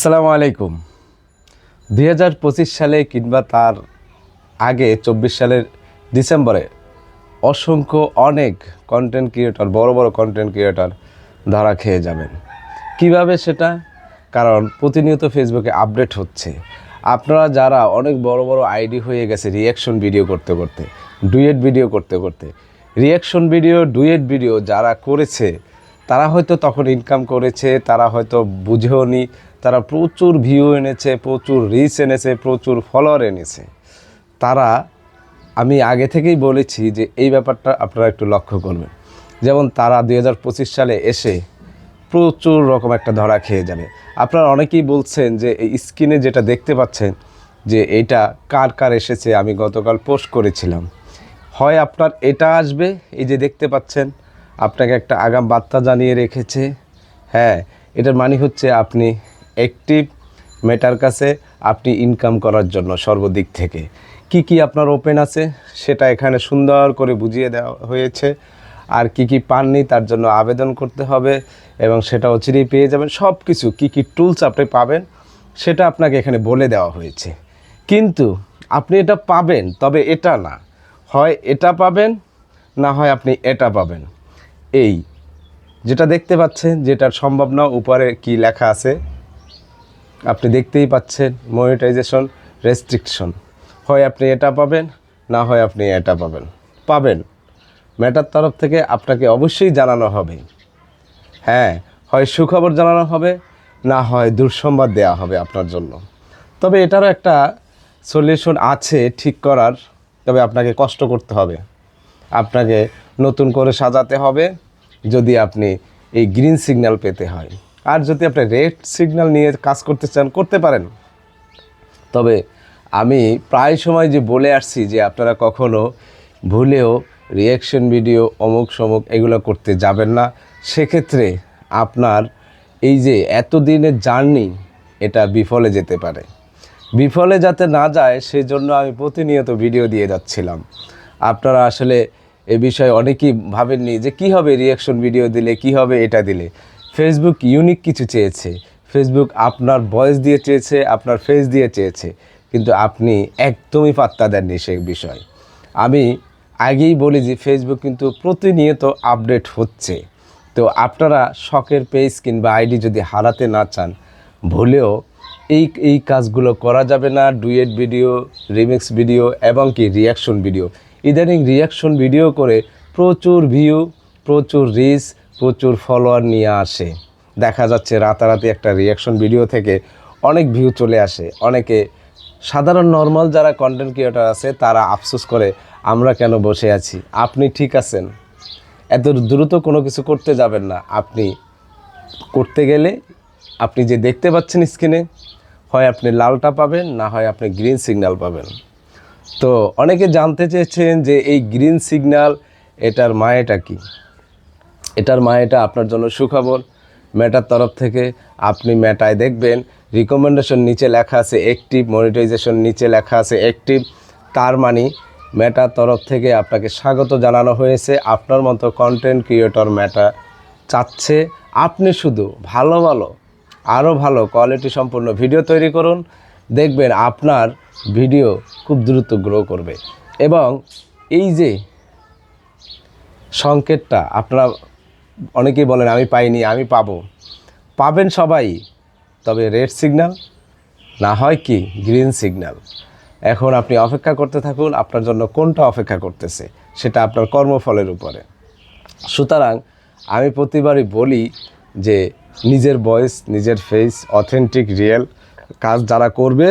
আসসালামু আলাইকুম। দুই হাজার পঁচিশ সালে কিংবা তার আগে, চব্বিশ সালের ডিসেম্বরে অসংখ্য অনেক কন্টেন্ট ক্রিয়েটর বড় বড় কন্টেন্ট ক্রিয়েটর ধরা খেয়ে যাবেন। কীভাবে সেটা? কারণ প্রতিনিয়ত ফেসবুকে আপডেট হচ্ছে। আপনারা যারা অনেক বড় বড় আইডি হয়ে গেছে রিয়াকশন ভিডিও করতে করতে ডুয়েট ভিডিও করতে করতে রিয়াকশন ভিডিও ডুয়েট ভিডিও যারা করেছে তারা হয়তো তখন ইনকাম করেছে, তারা হয়তো বুঝেও নি, তারা প্রচুর ভিউ এনেছে, প্রচুর রিচ এনেছে, প্রচুর ফলোয়ার এনেছে। তারা, আমি আগে থেকেই বলেছি যে এই ব্যাপারটা আপনারা একটু লক্ষ্য করবেন। যেমন তারা দু হাজার পঁচিশ সালে এসে প্রচুর রকম একটা ধরা খেয়ে যাবে। আপনারা অনেকেই বলছেন যে এই স্ক্রিনে যেটা দেখতে পাচ্ছেন যে এটা কার কার এসেছে, আমি গতকাল পোস্ট করেছিলাম। হয় আপনার এটা আসবে, এই যে দেখতে পাচ্ছেন আপনাকে একটা আগাম বার্তা জানিয়ে রেখেছে। হ্যাঁ এটার মানে হচ্ছে আপনি অ্যাক্টিভ মেটার কাছে আপনি ইনকাম করার জন্য সর্বদিক থেকে। কি কি আপনার ওপেন আছে সেটা এখানে সুন্দর করে বুঝিয়ে দেওয়া হয়েছে। আর কি কি পাননি তার জন্য আবেদন করতে হবে এবং সেটা অচিরেই পেয়ে যাবেন। সব কিছু কী কী টুলস আপনি পাবেন সেটা আপনাকে এখানে বলে দেওয়া হয়েছে। কিন্তু আপনি এটা পাবেন, তবে এটা না। হয় এটা পাবেন, না হয় আপনি এটা পাবেন। এই, যেটা দেখতে পাচ্ছেন, যেটার সম্ভব না উপরে কি লেখা আছে, আপনি দেখতেই পাচ্ছেন মনিটাইজেশন রেস্ট্রিকশন হয় আপনি এটা পাবেন, না হয় আপনি এটা পাবেন। পাবেন। ম্যাটার তরফ থেকে আপনাকে অবশ্যই জানানো হবে। হ্যাঁ হয় সুখবর জানানো হবে, না হয় দুঃসংবাদ দেওয়া হবে আপনার জন্য। তবে এটারও একটা সলিউশন আছে ঠিক করার, তবে আপনাকে কষ্ট করতে হবে। আপনাকে নতুন করে সাজাতে হবে যদি আপনি এই গ্রিন সিগন্যাল পেতে হয়। আর যদি আপনি রেড সিগন্যাল নিয়ে কাজ করতে চান, করতে পারেন। তবে আমি প্রায় সময় যে বলে আসছি যে আপনারা কখনো ভুলেও রিয়াকশন ভিডিও অমুক সমুক এগুলো করতে যাবেন না, সেক্ষেত্রে আপনার এই যে এতদিনের জার্নি, এটা বিফলে যেতে পারে। বিফলে যাতে না যায়, সেজন্য আমি প্রতিনিয়ত ভিডিও দিয়ে যাচ্ছিলাম। আপনারা আসলে এ বিষয়ে অনেকেই ভাবেননি যে কি হবে রিয়াকশন ভিডিও দিলে, কি হবে এটা দিলে। ফেসবুক ইউনিক কিছু চেয়েছে। ফেসবুক আপনার ভয়েস দিয়ে চেয়েছে, আপনার ফেস দিয়ে চেয়েছে, কিন্তু আপনি একদমই পাত্তা দেননি সেই বিষয়। আমি আগেই বলি যে ফেসবুক কিন্তু প্রতিনিয়ত আপডেট হচ্ছে। তো আপনারা শখের পেজ কিংবা আইডি যদি হারাতে না চান, ভুলেও এই এই কাজগুলো করা যাবে না। ডুয়েট ভিডিও রিমিক্স ভিডিও এবং কি রিয়াকশন ভিডিও ইদানিং রিয়াকশন ভিডিও করে প্রচুর ভিউ প্রচুর রিচ প্রচুর ফলোয়ার নিয়ে আসে। দেখা যাচ্ছে রাতারাতি একটা রিয়াকশন ভিডিও থেকে অনেক ভিউ চলে আসে। অনেকে সাধারণ নর্মাল যারা কন্টেন্ট ক্রিয়েটার আছে, তারা আফসোস করে, আমরা কেন বসে আছি? আপনি ঠিক আছেন? এত দ্রুত কোনো কিছু করতে যাবেন না। আপনি করতে গেলে আপনি যে দেখতে পাচ্ছেন স্ক্রিনে হয় আপনি লালটা পাবেন, না হয় আপনি গ্রিন সিগন্যাল পাবেন। তো অনেকে জানতে চেয়েছেন যে এই গ্রিন সিগন্যাল, এটার মায়েটা কি? এটার মায়েটা আপনার জন্য সুখবর। মেটার তরফ থেকে আপনি মেটায় দেখবেন রিকমেন্ডেশন নিচে লেখা আছে অ্যাক্টিভ মনিটাইজেশন নিচে লেখা আছে অ্যাক্টিভ তার মানে মেটার তরফ থেকে আপনাকে স্বাগত জানানো হয়েছে, আপনার মতো কন্টেন্ট ক্রিয়েটর মেটা চাচ্ছে। আপনি শুধু ভালো ভালো আরও ভালো কোয়ালিটি সম্পূর্ণ ভিডিও তৈরি করুন দেখবেন আপনার ভিডিও খুব দ্রুত গ্রো করবে। এবং এই যে সংকেতটা, আপনারা অনেকেই বলেন, আমি পাইনি, আমি পাবো। পাবেন সবাই, তবে রেড সিগন্যাল না হয় কি গ্রিন সিগন্যাল এখন আপনি অপেক্ষা করতে থাকুন, আপনার জন্য কোনটা অপেক্ষা করতেছে, সেটা আপনার কর্মফলের উপরে। সুতরাং আমি প্রতিবারই বলি যে, নিজের ভয়েস নিজের ফেস অথেন্টিক রিয়েল কাজ যারা করবে,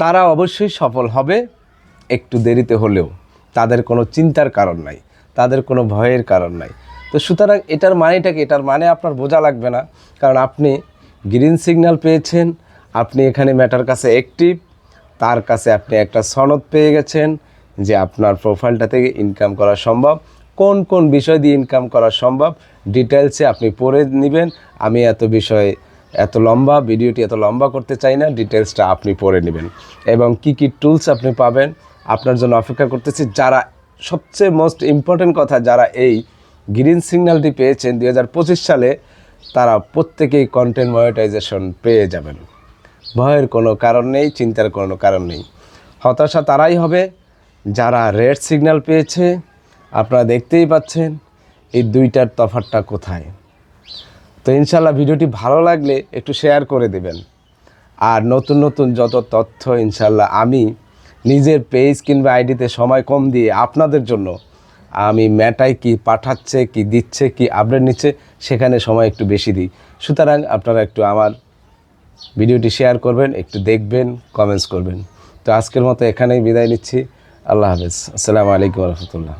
তারা অবশ্যই সফল হবে একটু দেরিতে হলেও। তাদের কোনো চিন্তার কারণ নাই, তাদের কোনো ভয়ের কারণ নাই। তো সুতরাং এটার মানেটা কি? এটার মানে আপনার বোঝা লাগবে না। কারণ আপনি গ্রিন সিগন্যাল পেয়েছেন, আপনি এখানে ম্যাটার কাছে অ্যাক্টিভ তার কাছে আপনি একটা সনদ পেয়ে গেছেন যে আপনার প্রোফাইলটা থেকে ইনকাম করা সম্ভব। কোন কোন বিষয় দিয়ে ইনকাম করা সম্ভব ডিটেলসে আপনি পড়ে নেবেন। আমি এত বিষয়ে এত লম্বা, ভিডিওটি এত লম্বা করতে চাই না ডিটেলসটা আপনি পড়ে নেবেন। এবং কি কি টুলস আপনি পাবেন, আপনার জন্য অপেক্ষা করতেছি। যারা সবচেয়ে মোস্ট ইম্পর্টেন্ট কথা, যারা এই গ্রিন সিগন্যালটি পেয়েছেন দু হাজার পঁচিশ সালে, তারা প্রত্যেকেই কন্টেন্ট মনিটাইজেশন পেয়ে যাবেন। ভয়ের কোনো কারণ নেই, চিন্তার কোনো কারণ নেই। হতাশা তারাই হবে। যারা রেড সিগন্যাল পেয়েছে, আপনারা দেখতেই পাচ্ছেন, এই দুইটার তফাৎটা কোথায়? তো ইনশাল্লাহ ভিডিওটি ভালো লাগলে একটু শেয়ার করে দেবেন। আর নতুন নতুন যত তথ্য ইনশাল্লাহ আমি নিজের পেজ কিংবা আইডিতে সময় কম দিয়ে আপনাদের জন্য আমি ম্যাটাই কি পাঠাচ্ছে, কি দিচ্ছে, কি আপডেট নিচ্ছে, সেখানে সময় একটু বেশি দিই। সুতরাং আপনারা একটু আমার ভিডিওটি শেয়ার করবেন, একটু দেখবেন কমেন্টস করবেন। তো আজকের মতো এখানেই বিদায় নিচ্ছি। আল্লাহ হাফেজ। আসসালামু আলাইকুম রহমতুল্লাহ।